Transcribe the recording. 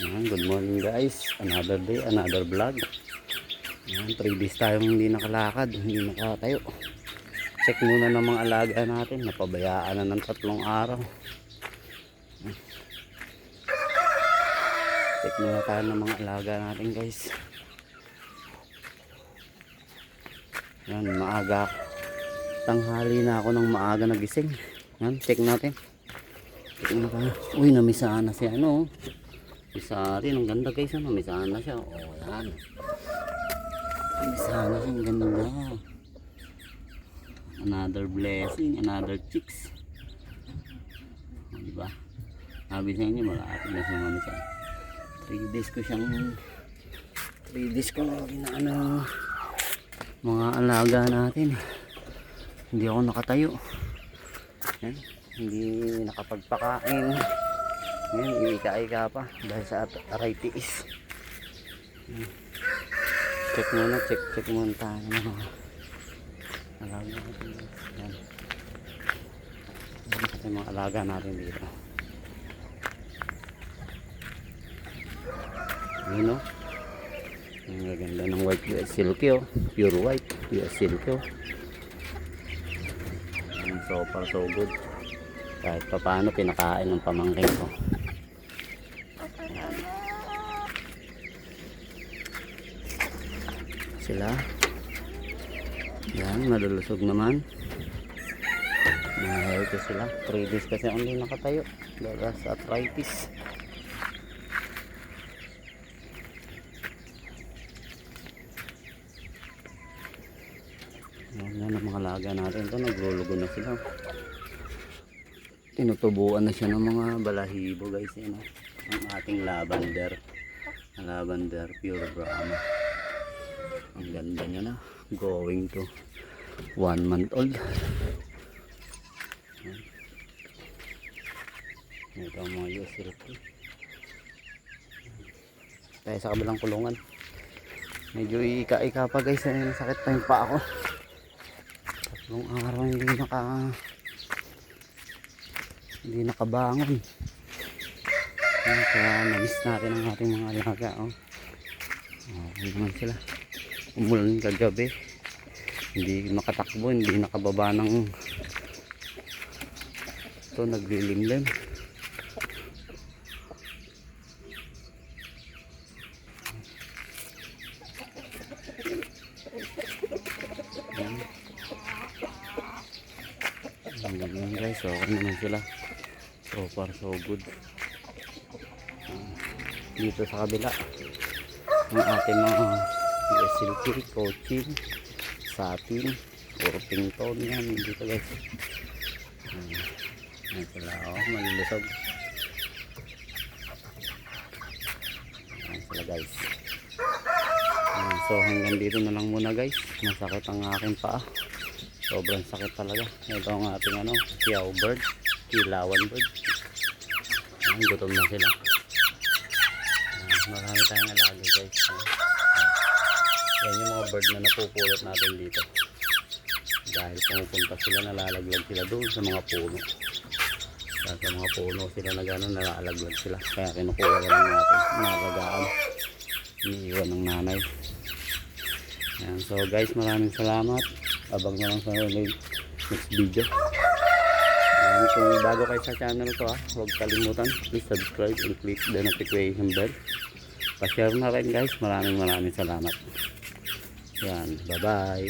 Ayan, good morning guys. Another day, another vlog. Ayan, 3 days tayong hindi nakalakad, hindi nakatayo. Check muna ng mga alaga natin. Napabayaan na ng tatlong araw. Check muna tayo ng mga alaga natin guys. Ayan, maaga. Tanghali na ako ng maaga nagising. Ayan, check natin. Check na tayo. Uy, namisahan na si ano. oh. Isa rin, ang ganda guys, ano, may sana siya. O, oh, yan. May sana siya, ang ganda. Another blessing, another chicks. O, diba? Sabi sa inyo, malapit na siya mamisa. 3 days ko siyang 3 days ko na ginaano mga alaga natin. Hindi ako nakatayo. Yan. Hindi nakapagpakain. Ngayon, iika-ika pa dahil sa. Hmm. Check muna, check, check muna tayo ng mga alaga natin. Yan. Yan mga alaga natin dito. Yun o. Ang gaganda ng white US Silky oh. Pure white US Silky oh. Yan, So far so good. Kahit pa paano pinakain ng pamangkin ko. Sila. Yan, malulusog naman. Mga healthy sila. 3 days kasi hindi nakatayo. Dahil sa arthritis. Yan, yan ang mga laga natin ito. Naglulugo na sila. Tinutubuan na siya ng mga balahibo guys. Yan, oh. Ang ating lavender. Lavender pure Brahma. Ganda niya na. Going to one month old. Ito ang mga yusilky. Tayo sa kabilang kulungan. Medyo ika-ika pa guys. Ay, sakit pa yung paa ko. Tatlong araw hindi naka hindi nakabangon. Kaya na-miss natin ang ating mga alaga. Oh. Okay naman sila. Umulan kagabi. Hindi makatakbo, hindi nakababa ng ito naglilimlim. Ang ganyan guys, okay naman sila. So far so good. Ah, dito sa kabila, ang ating mga silky, coaching, satin, puro pington yan dito guys. Ah, Yan sila, oh, malulusog. Yan sila guys. Ayan, so hanggang dito na lang muna guys. Masakit ang aking paa. Sobrang sakit talaga. Ito ang ating ano, kiyaw bird, kilawan bird. Ayan, gutom na sila. Ayan, marami tayong alaga guys. Ayan. Yan yung mga bird na napupulot natin dito. Dahil pumupunta sila, nalalaglag sila doon sa mga puno. Dahil sa mga puno sila na gano'n, nalalaglag sila. Kaya kinukuha na lang natin, nakagaan. Iniiwan ng nanay. Ayan, so guys, maraming salamat. Abang na lang sa next video. Ayan, kung bago kayo sa channel ko ha, huwag kalimutan, please subscribe and click the notification bell. Pa-share na rin guys. Maraming maraming salamat. Yan, bye-bye.